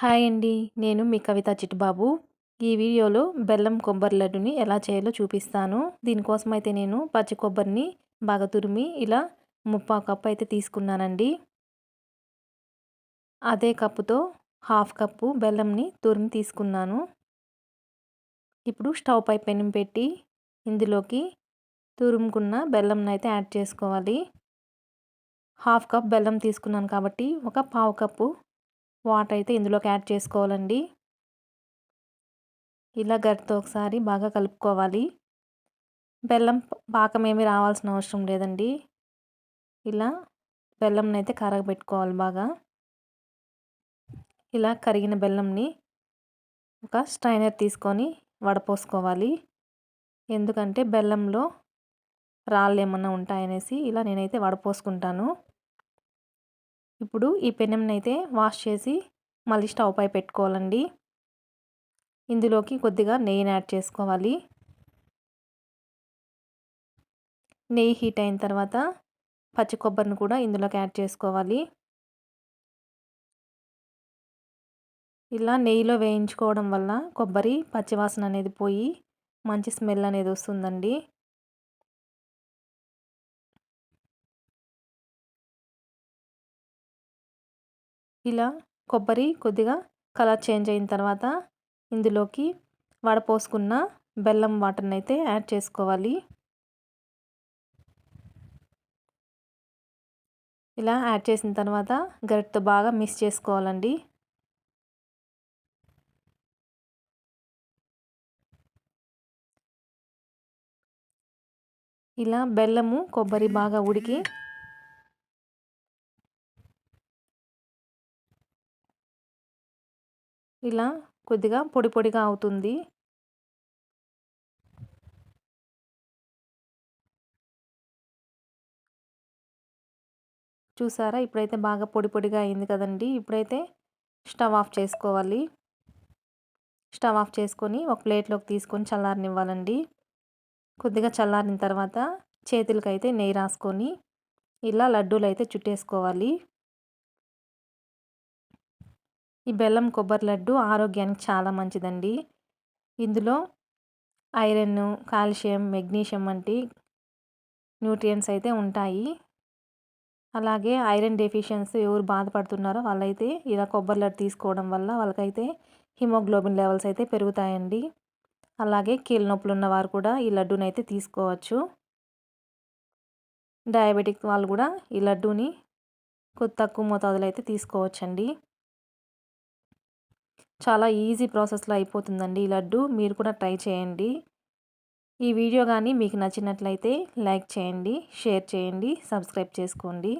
Hi అండి. నేను మీ కవిత చిట్టుబాబు ఈ వీడియోలో బెల్లం కొబ్బరి లడ్డుని ఎలా చేయాలో చూపిస్తాను. దీనికోసం అయితే నేను పచ్చి కొబ్బరిని బాగా తురిమి ఇలా ముప్పా కప్పు అయితే తీసుకున్నానండి. అదే కప్పుతో హాఫ్ కప్పు బెల్లంని తురిమి తీసుకున్నాను. ఇప్పుడు స్టవ్ పై పెనం పెట్టి ఇందులోకి తురుముకున్న బెల్లంని అయితే యాడ్ చేసుకోవాలి. హాఫ్ కప్ బెల్లం తీసుకున్నాను కాబట్టి ఒక పావు కప్పు వాటర్ అయితే ఇందులోకి యాడ్ చేసుకోవాలండి. ఇలా గట్టితో ఒకసారి బాగా కలుపుకోవాలి. బెల్లం పాకం ఏమి రావాల్సిన అవసరం లేదండి. ఇలా బెల్లంని అయితే కరగబెట్టుకోవాలి బాగా. ఇలా కరిగిన బెల్లంని ఒక స్ట్రైనర్ తీసుకొని వడపోసుకోవాలి. ఎందుకంటే బెల్లంలో రాళ్ళు ఏమన్నా ఉంటాయనేసి ఇలా నేనైతే వడపోసుకుంటాను. ఇప్పుడు ఈ పెనంని అయితే వాష్ చేసి మళ్ళీ స్టవ్ పై పెట్టుకోవాలండి. ఇందులోకి కొద్దిగా నెయ్యిని యాడ్ చేసుకోవాలి. నెయ్యి హీట్ అయిన తర్వాత పచ్చి కొబ్బరిని కూడా ఇందులోకి యాడ్ చేసుకోవాలి. ఇలా నెయ్యిలో వేయించుకోవడం వల్ల కొబ్బరి పచ్చివాసన అనేది పోయి మంచి స్మెల్ అనేది వస్తుందండి. ఇలా కొబ్బరి కొద్దిగా కలర్ చేంజ్ అయిన తర్వాత ఇందులోకి వడపోసుకున్న బెల్లం వాటర్ని అయితే యాడ్ చేసుకోవాలి. ఇలా యాడ్ చేసిన తర్వాత గరిటతో బాగా మిక్స్ చేసుకోవాలండి. ఇలా బెల్లము కొబ్బరి బాగా ఉడికి ఇలా కొద్దిగా పొడి పొడిగా అవుతుంది. చూసారా? ఇప్పుడైతే బాగా పొడి పొడిగా అయింది కదండి. ఇప్పుడైతే స్టవ్ ఆఫ్ చేసుకోవాలి. స్టవ్ ఆఫ్ చేసుకొని ఒక ప్లేట్లోకి తీసుకొని చల్లారనివ్వాలండి. కొద్దిగా చల్లారిన తర్వాత చేతులకైతే నెయ్యి రాసుకొని ఇలా లడ్డూలు అయితే చుట్టేసుకోవాలి. ఈ బెల్లం కొబ్బరి లడ్డు ఆరోగ్యానికి చాలా మంచిదండి. ఇందులో ఐరన్ కాల్షియం మెగ్నీషియం వంటి న్యూట్రియంట్స్ అయితే ఉంటాయి. అలాగే ఐరన్ డెఫిషియన్సీ ఎవరు బాధపడుతున్నారో వాళ్ళైతే ఇలా కొబ్బరి లడ్డు తీసుకోవడం వల్ల వాళ్ళకైతే హిమోగ్లోబిన్ లెవెల్స్ అయితే పెరుగుతాయండి. అలాగే కీళ్ళ నొప్పులు ఉన్నవారు కూడా ఈ లడ్డూని అయితే తీసుకోవచ్చు. డయాబెటిక్ వాళ్ళు కూడా ఈ లడ్డూని కొద్ది తక్కువ మోతాదులో అయితే తీసుకోవచ్చండి. చాలా ఈజీ ప్రాసెస్లో అయిపోతుందండి ఈ లడ్డు. మీరు కూడా ట్రై చేయండి. ఈ వీడియో కానీ మీకు నచ్చినట్లయితే లైక్ చేయండి షేర్ చేయండి సబ్స్క్రైబ్ చేసుకోండి.